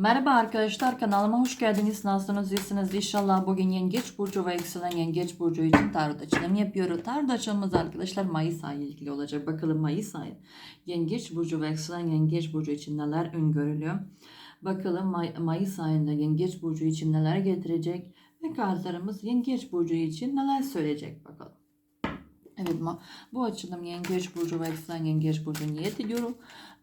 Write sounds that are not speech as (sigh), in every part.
Merhaba arkadaşlar kanalıma hoş geldiniz. Nasılsınız? İyisiniz inşallah. Bugün Yengeç Burcu ve Yükselen Yengeç Burcu için tarot açılım yapıyoruz. Tarot açılımımız arkadaşlar Mayıs ayı ilgili olacak. Bakalım Mayıs ayı Yengeç Burcu ve Yükselen Yengeç Burcu için neler öngörülüyor. Bakalım May- Mayıs ayında Yengeç Burcu için neler getirecek. Ve kartlarımız Yengeç Burcu için neler söyleyecek bakalım. Evet bu açılım Yengeç Burcu ve Yükselen Yengeç Burcu niyet ediyorum.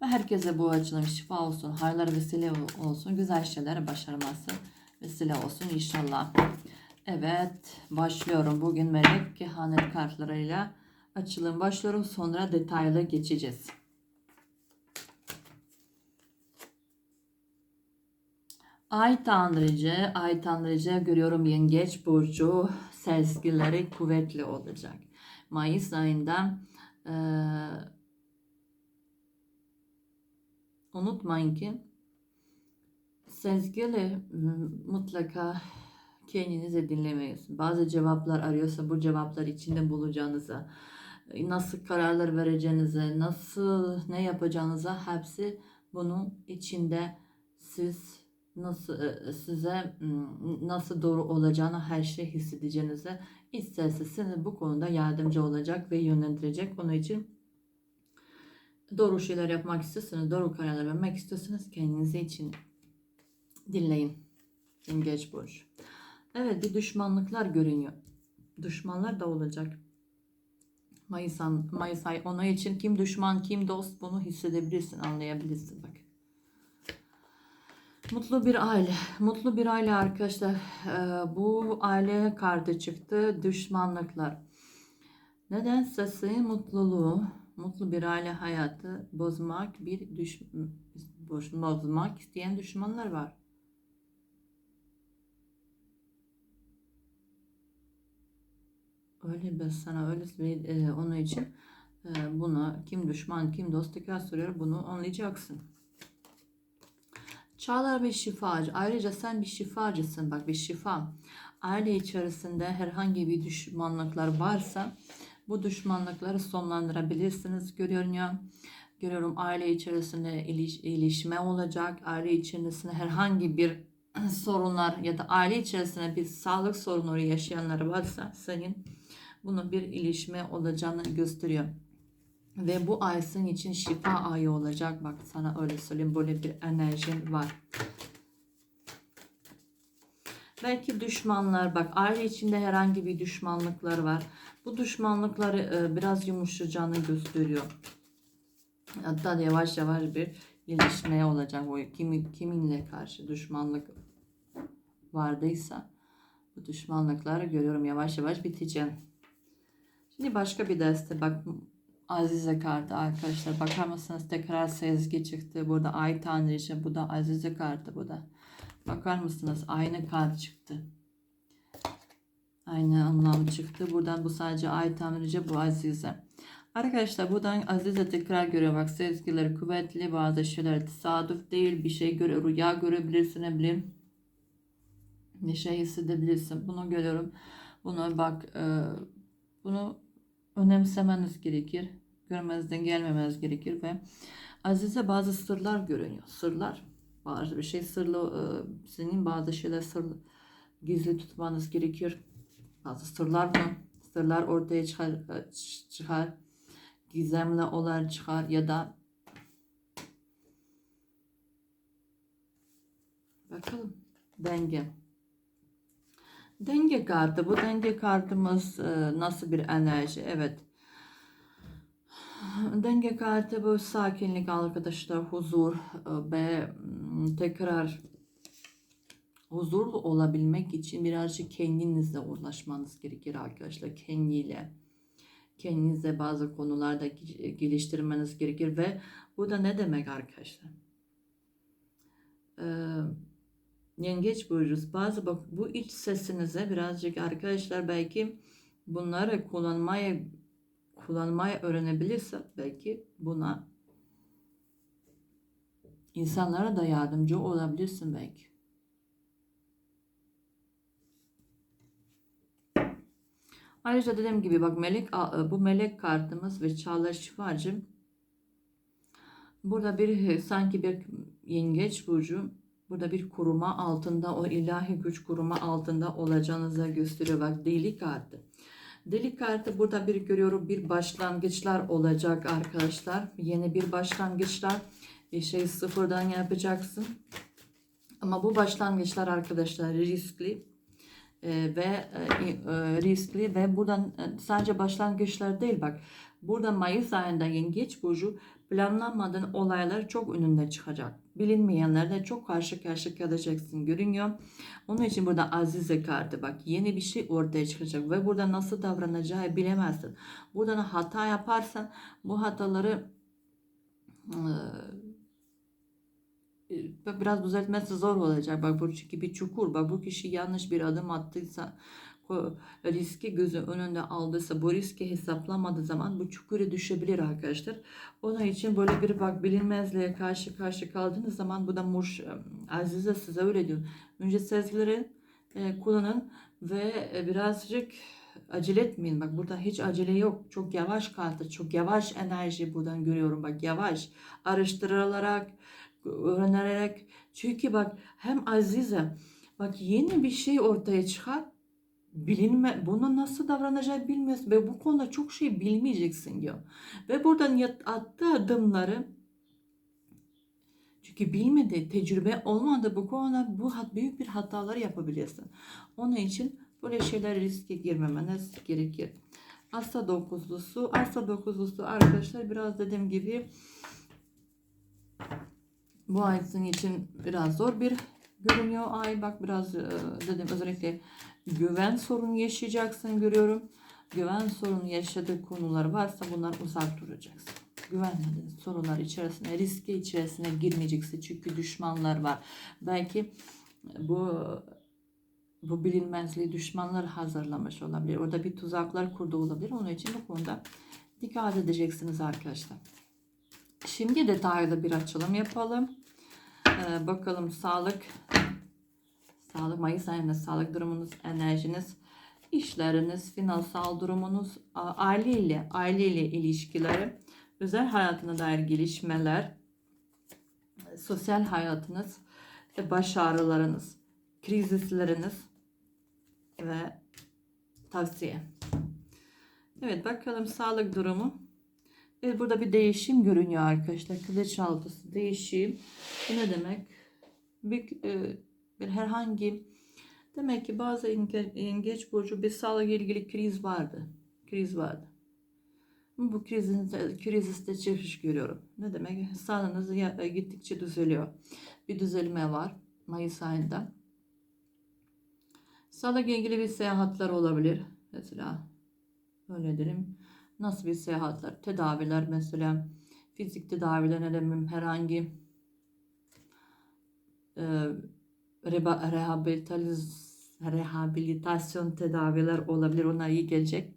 Ve herkese bu açılım şifa olsun, hayırlar vesile olsun, güzel şeyler başarması vesile olsun inşallah. Evet, başlıyorum. Bugün melek kehanet kartlarıyla açılım başlıyorum. Sonra detaylı geçeceğiz. Ay tanrıcı, ay tanrıcı görüyorum yengeç burcu sezgileri kuvvetli olacak. Mayıs ayında eee unutmayın ki sezgili mutlaka kendinizi dinlemeyiz. Bazı cevaplar arıyorsa bu cevaplar içinde bulacağınıza, nasıl kararlar vereceğinize, nasıl ne yapacağınıza hepsi bunun içinde siz nasıl e, size m, nasıl doğru olacağını her şey hissedeceğinize isterse size bu konuda yardımcı olacak ve yönlendirecek. Onun için doğru şeyler yapmak istiyorsanız, doğru kararlar vermek istiyorsanız kendinizi için dinleyin. Yengeç burcu. Evet bir düşmanlıklar görünüyor. Düşmanlar da olacak. Mayıs, an- Mayıs ay onun için kim düşman kim dost bunu hissedebilirsin anlayabilirsin bak. Mutlu bir aile. Mutlu bir aile arkadaşlar. Ee, bu aile kartı çıktı. Düşmanlıklar. Neden sesi mutluluğu, mutlu bir aile hayatı bozmak bir düş boş- bozmak isteyen düşmanlar var. Öyle ben sana öyle. Ee, onun için e, buna kim düşman kim dost tekrar soruyor bunu anlayacaksın. Çağlar bir şifacı. Ayrıca sen bir şifacısın. Bak bir şifa. Aile içerisinde herhangi bir düşmanlıklar varsa bu düşmanlıkları sonlandırabilirsiniz görünüyor. Görüyorum aile içerisinde iliş, ilişme olacak. Aile içerisinde herhangi bir (clears throat) sorunlar ya da aile içerisinde bir sağlık sorunları yaşayanlar varsa senin bunun bir ilişme olacağını gösteriyor. Ve bu ay senin için şifa ayı olacak. Bak sana öyle söyleyeyim. Böyle bir enerjin var. Belki düşmanlar bak aile içinde herhangi bir düşmanlıklar var. Bu düşmanlıkları e, biraz yumuşayacağını gösteriyor. Hatta yavaş yavaş bir gelişmeye olacak. O kimi, kiminle karşı düşmanlık vardıysa bu düşmanlıkları görüyorum yavaş yavaş biteceğim. Şimdi başka bir deste bak Azize kartı arkadaşlar. Bakar mısınız tekrar sezgi çıktı. Burada ay tanrıcı. Bu da Azize kartı bu da. Bakar mısınız? Aynı kart çıktı. Aynı anlam çıktı. Buradan bu sadece ay tanrıcı bu Azize. Arkadaşlar buradan Azize tekrar görüyor. Bak sezgileri kuvvetli. Bazı şeyler tesadüf değil. Bir şey göre rüya görebilirsin. Ne bileyim. Bir şey hissedebilirsin. Bunu görüyorum. Bunu bak e, bunu önemsemeniz gerekir. Görmezden gelmemeniz gerekir ve Azize bazı sırlar görünüyor. Sırlar. Bazı bir şey sırlı e, senin bazı şeyler sırlı gizli tutmanız gerekir. Bazı sırlar mı? Sırlar ortaya çıkar, e, çıkar. Gizemli olaylar çıkar ya da bakalım denge. Denge kartı. Bu denge kartımız e, nasıl bir enerji? Evet. Denge kartı bu sakinlik arkadaşlar, huzur e, ve tekrar huzurlu olabilmek için birazcık kendinizle uğraşmanız gerekir arkadaşlar. Kendiyle. Kendinize bazı konularda ge- geliştirmeniz gerekir ve bu da ne demek arkadaşlar? Eee Yengeç burcu. Bazı bak bu iç sesinize birazcık arkadaşlar belki bunları kullanmayı kullanmayı öğrenebilirse belki buna insanlara da yardımcı olabilirsin belki. Ayrıca dediğim gibi bak melek bu melek kartımız ve çağlar şifacı burada bir sanki bir yengeç burcu Burada bir koruma altında, o ilahi güç koruma altında olacağınıza gösteriyor. Bak deli kartı. Deli kartı burada bir görüyorum bir başlangıçlar olacak arkadaşlar. Yeni bir başlangıçlar. Bir şey sıfırdan yapacaksın. Ama bu başlangıçlar arkadaşlar riskli e, ve e, e, riskli ve buradan e, sadece başlangıçlar değil bak. Burada Mayıs ayında Yengeç Burcu planlanmadan olaylar çok önünde çıkacak. Bilinmeyenlerle çok karşı karşı kalacaksın görünüyor. Onun için burada Azize kartı bak yeni bir şey ortaya çıkacak ve burada nasıl davranacağı bilemezsin. Buradan hata yaparsan bu hataları e, biraz düzeltmesi zor olacak. Bak bu çünkü bir çukur. Bak bu kişi yanlış bir adım attıysa riski gözü önünde aldıysa bu riski hesaplamadığı zaman bu çukura düşebilir arkadaşlar. Onun için böyle bir bak bilinmezliğe karşı karşı kaldığınız zaman bu da Murş Azize size öyle diyor. Önce sezgileri e, kullanın ve e, birazcık acele etmeyin. Bak burada hiç acele yok. Çok yavaş kartı, çok yavaş enerji buradan görüyorum. Bak yavaş araştırılarak, öğrenerek. Çünkü bak hem Azize bak yeni bir şey ortaya çıkar bilinme buna nasıl davranacağı bilmiyorsun ve bu konuda çok şey bilmeyeceksin diyor. Ve buradan attığı adımları çünkü bilmedi, tecrübe olmadı bu konuda bu büyük bir hatalar yapabilirsin. Onun için böyle şeyler riske girmemeniz gerekir. Asla dokuzlusu, asla dokuzlusu arkadaşlar biraz dediğim gibi bu ay sizin için biraz zor bir görünüyor ay. Bak biraz e, dedim özellikle güven sorunu yaşayacaksın görüyorum. Güven sorunu yaşadığı konular varsa bunlar uzak duracaksın. Güvenmediğin sorunlar içerisine, riske içerisine girmeyeceksin. Çünkü düşmanlar var. Belki bu bu bilinmezliği düşmanlar hazırlamış olabilir. Orada bir tuzaklar kurdu olabilir. Onun için bu konuda dikkat edeceksiniz arkadaşlar. Şimdi detaylı bir açılım yapalım. Ee, bakalım sağlık, sağlık Mayıs ayında sağlık durumunuz, enerjiniz, işleriniz, finansal durumunuz, aileyle, aileyle ilişkileri, özel hayatına dair gelişmeler, sosyal hayatınız, başarılarınız, krizisleriniz ve tavsiye. Evet bakalım sağlık durumu. Evet burada bir değişim görünüyor arkadaşlar. Kılıç altısı değişim. Bu ne demek? Bir, e, bir herhangi demek ki bazı yenge- yengeç burcu bir sağlık ilgili kriz vardı. Kriz vardı. Bu krizin kriziste çıkış görüyorum. Ne demek? Sağlığınız e, gittikçe düzeliyor. Bir düzelme var Mayıs ayında. Sağlık ilgili bir seyahatler olabilir. Mesela öyle derim. Nasıl bir seyahatler? Tedaviler mesela fizik tedaviler ne demem herhangi e, rehabilitasyon tedaviler olabilir. Onlar iyi gelecek.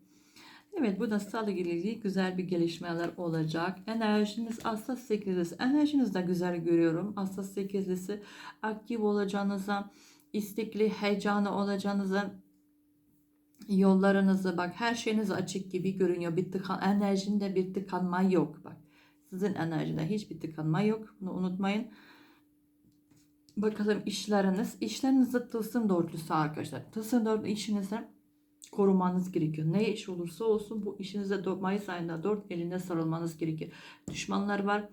Evet bu da ile ilgili güzel bir gelişmeler olacak. Enerjiniz Aslan 8'lisi. Enerjiniz de güzel görüyorum. Aslan 8'lisi aktif olacağınıza, istekli, heyecanlı olacağınıza, yollarınızı bak her şeyiniz açık gibi görünüyor. Bir tıkan, enerjinde bir tıkanma yok bak. Sizin enerjide hiçbir tıkanma yok. Bunu unutmayın. Bakalım işleriniz. İşlerinizde tılsım dörtlüsü arkadaşlar. Tılsım dörtlü işinizi korumanız gerekiyor. Ne iş olursa olsun bu işinize Mayıs ayında dört elinde sarılmanız gerekiyor. Düşmanlar var.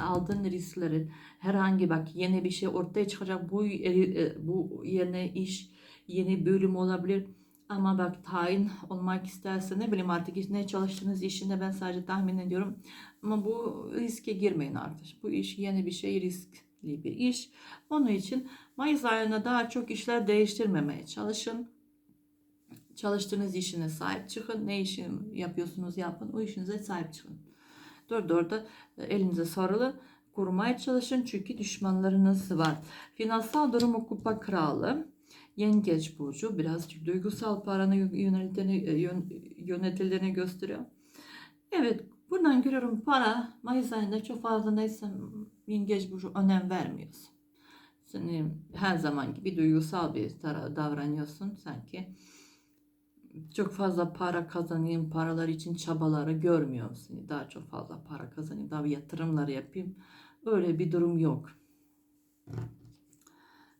Aldığın risklerin herhangi bak yeni bir şey ortaya çıkacak. Bu e, bu yeni iş, yeni bölüm olabilir. Ama bak tayin olmak isterse ne bileyim artık ne çalıştığınız işinde ben sadece tahmin ediyorum. Ama bu riske girmeyin artık. Bu iş yeni bir şey riskli bir iş. Onun için Mayıs ayında daha çok işler değiştirmemeye çalışın. Çalıştığınız işine sahip çıkın. Ne işi yapıyorsunuz yapın. O işinize sahip çıkın. Dört orada elinize sarılı korumaya çalışın. Çünkü düşmanlarınız var. Finansal durumu kupa kralı. Yengeç burcu birazcık duygusal paranı yöneltildiğini, yön- yönetildiğini gösteriyor. Evet buradan görüyorum para Mayıs ayında çok fazla neyse yengeç burcu önem vermiyorsun. Seni her zaman gibi duygusal bir tara- davranıyorsun sanki. Çok fazla para kazanayım, paralar için çabaları görmüyor musun? Daha çok fazla para kazanayım, daha yatırımları yapayım. Öyle bir durum yok.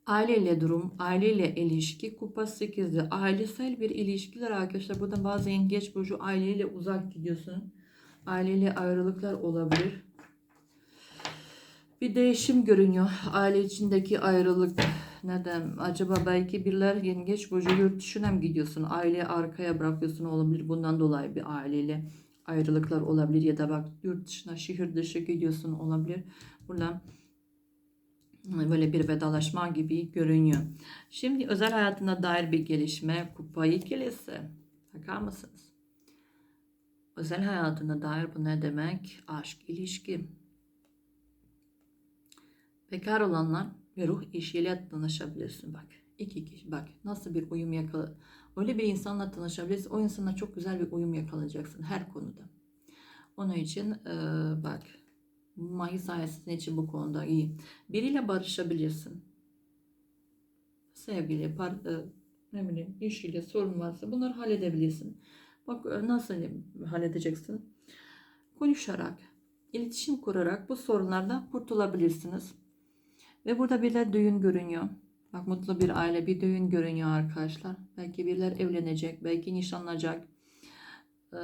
Aileyle durum, aileyle ilişki, kupa 8'de ailesel bir ilişkiler arkadaşlar. Burada bazı yengeç burcu aileyle uzak gidiyorsun. Aileyle ayrılıklar olabilir. Bir değişim görünüyor. Aile içindeki ayrılık neden? Acaba belki birler yengeç burcu yurt dışına mı gidiyorsun? Aileyi arkaya bırakıyorsun olabilir. Bundan dolayı bir aileyle ayrılıklar olabilir. Ya da bak yurt dışına, şehir dışı gidiyorsun olabilir. Buradan böyle bir vedalaşma gibi görünüyor. Şimdi özel hayatına dair bir gelişme kupa ikilisi. Bakar mısınız? Özel hayatına dair bu ne demek? Aşk, ilişki. Bekar olanlar ve ruh eşiyle tanışabilirsin bak. İki kişi bak nasıl bir uyum yakala. Öyle bir insanla tanışabilirsin. O insana çok güzel bir uyum yakalayacaksın her konuda. Onun için e, bak Mayıs ayı için bu konuda iyi. Biriyle barışabilirsin. Sevgili, par, e, ne bileyim, işiyle sorun varsa bunları halledebilirsin. Bak e, nasıl halledeceksin? Konuşarak, iletişim kurarak bu sorunlardan kurtulabilirsiniz. Ve burada birler düğün görünüyor. Bak mutlu bir aile bir düğün görünüyor arkadaşlar. Belki birler evlenecek, belki nişanlanacak. Ee,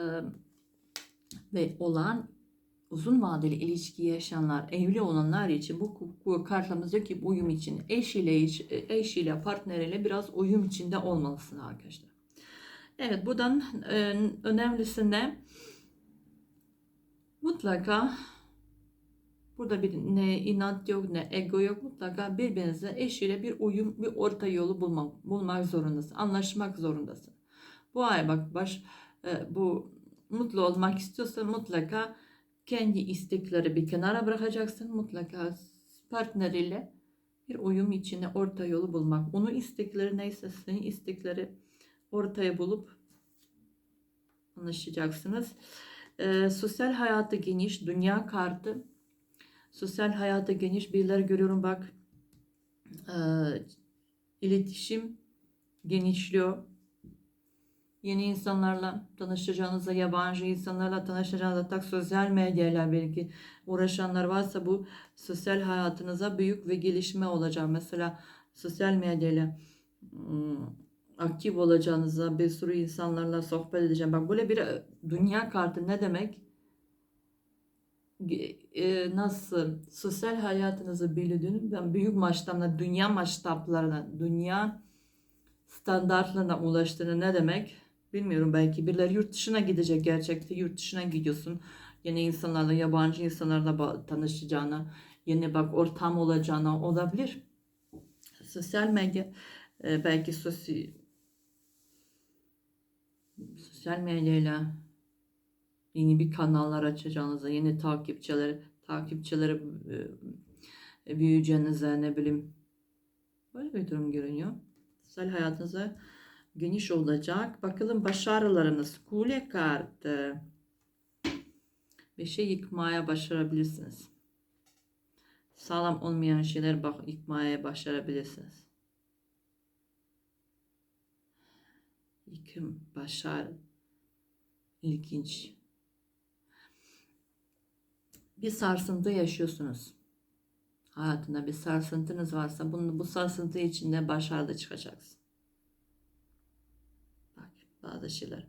ve olan uzun vadeli ilişki yaşayanlar, evli olanlar için bu, bu diyor ki uyum için eşiyle, eşiyle, partneriyle biraz uyum içinde olmalısın arkadaşlar. Evet buradan e, önemlisi ne? Mutlaka burada bir ne inat yok ne ego yok mutlaka birbirinize eşiyle bir uyum bir orta yolu bulmak, bulmak zorundasın. Anlaşmak zorundasın. Bu ay bak baş e, bu mutlu olmak istiyorsan mutlaka kendi istekleri bir kenara bırakacaksın. Mutlaka partneriyle bir uyum içinde orta yolu bulmak. Onun istekleri neyse senin istekleri ortaya bulup anlaşacaksınız. Ee, sosyal hayatı geniş, dünya kartı. Sosyal hayatı geniş birileri görüyorum bak. E, iletişim genişliyor yeni insanlarla tanışacağınızda, yabancı insanlarla tanışacağınızda, tak sosyal medyayla belki uğraşanlar varsa bu sosyal hayatınıza büyük ve gelişme olacak. Mesela sosyal medyayla aktif olacağınıza, bir sürü insanlarla sohbet edeceğim. Bak böyle bir dünya kartı ne demek? E, nasıl sosyal hayatınızı büyüdüğünü ben büyük maçlarına, dünya maçtaplarına, dünya standartlarına ulaştığını ne demek? Bilmiyorum belki birileri yurt dışına gidecek gerçekte yurt dışına gidiyorsun. Yeni insanlarla, yabancı insanlarla tanışacağına, yeni bak ortam olacağına olabilir. Sosyal medya e, belki sosyal sosyal medyayla yeni bir kanallar açacağınıza, yeni takipçileri takipçileri e, büyüyeceğinize ne bileyim böyle bir durum görünüyor. Sosyal hayatınıza geniş olacak. Bakalım başarılarınız. Kule kartı. Bir şey yıkmaya başarabilirsiniz. Sağlam olmayan şeyler bak yıkmaya başarabilirsiniz. Yıkım, başar. İlginç. Bir sarsıntı yaşıyorsunuz. Hayatında bir sarsıntınız varsa bunu, bu sarsıntı içinde başarılı çıkacaksın bazı şeyler.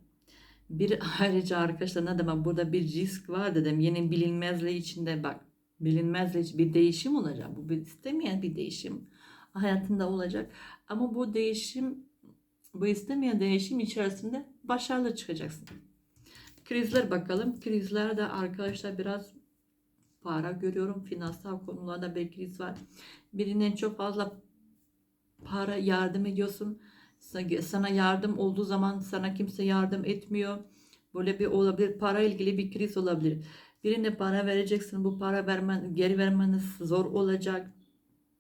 Bir (laughs) ayrıca arkadaşlar ne demek burada bir risk var dedim. Yeni bilinmezliği içinde bak. Bilinmezliği bir değişim olacak. Bu bir istemeyen bir değişim hayatında olacak. Ama bu değişim bu istemeyen değişim içerisinde başarılı çıkacaksın. Krizler bakalım. Krizlerde arkadaşlar biraz para görüyorum. Finansal konularda bir kriz var. Birinin çok fazla para yardım ediyorsun sana yardım olduğu zaman sana kimse yardım etmiyor. Böyle bir olabilir. Para ilgili bir kriz olabilir. Birine para vereceksin. Bu para vermen, geri vermeniz zor olacak.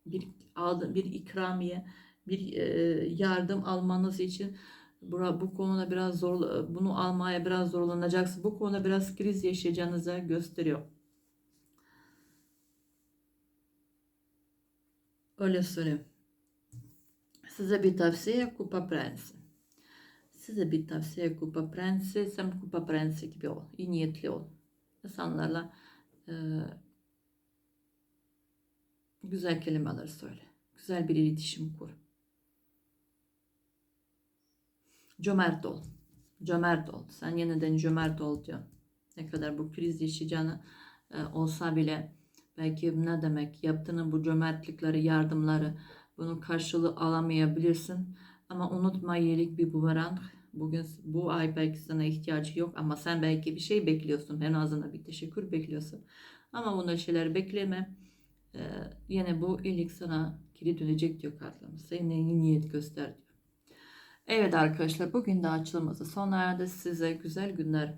Bir bir ikramiye, bir e, yardım almanız için bu, bu konuda biraz zor bunu almaya biraz zorlanacaksın. Bu konuda biraz kriz yaşayacağınızı gösteriyor. Öyle söyleyeyim. Size bir tavsiye Kupa Prensi. Size bir tavsiye Kupa Prensi. Sen Kupa Prensi gibi ol. İyi niyetli ol. İnsanlarla e, güzel kelimeler söyle. Güzel bir iletişim kur. Cömert ol. Cömert ol. Sen yeniden cömert ol diyor. Ne kadar bu kriz yaşayacağını e, olsa bile belki ne demek yaptığın bu cömertlikleri, yardımları bunun karşılığı alamayabilirsin. Ama unutma iyilik bir bumerang. Bugün bu ay belki sana ihtiyacı yok ama sen belki bir şey bekliyorsun. En azından bir teşekkür bekliyorsun. Ama bunları şeyler bekleme. Ee, yine bu iyilik sana geri dönecek diyor kartlarımız. Seninle iyi niyet göster diyor. Evet arkadaşlar bugün de açılımızı sona erdi. Size güzel günler,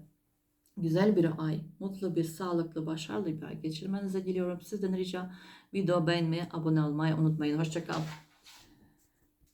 güzel bir ay, mutlu bir, sağlıklı, başarılı bir ay geçirmenizi diliyorum. Sizden rica video beğenmeyi, abone olmayı unutmayın. Hoşçakalın.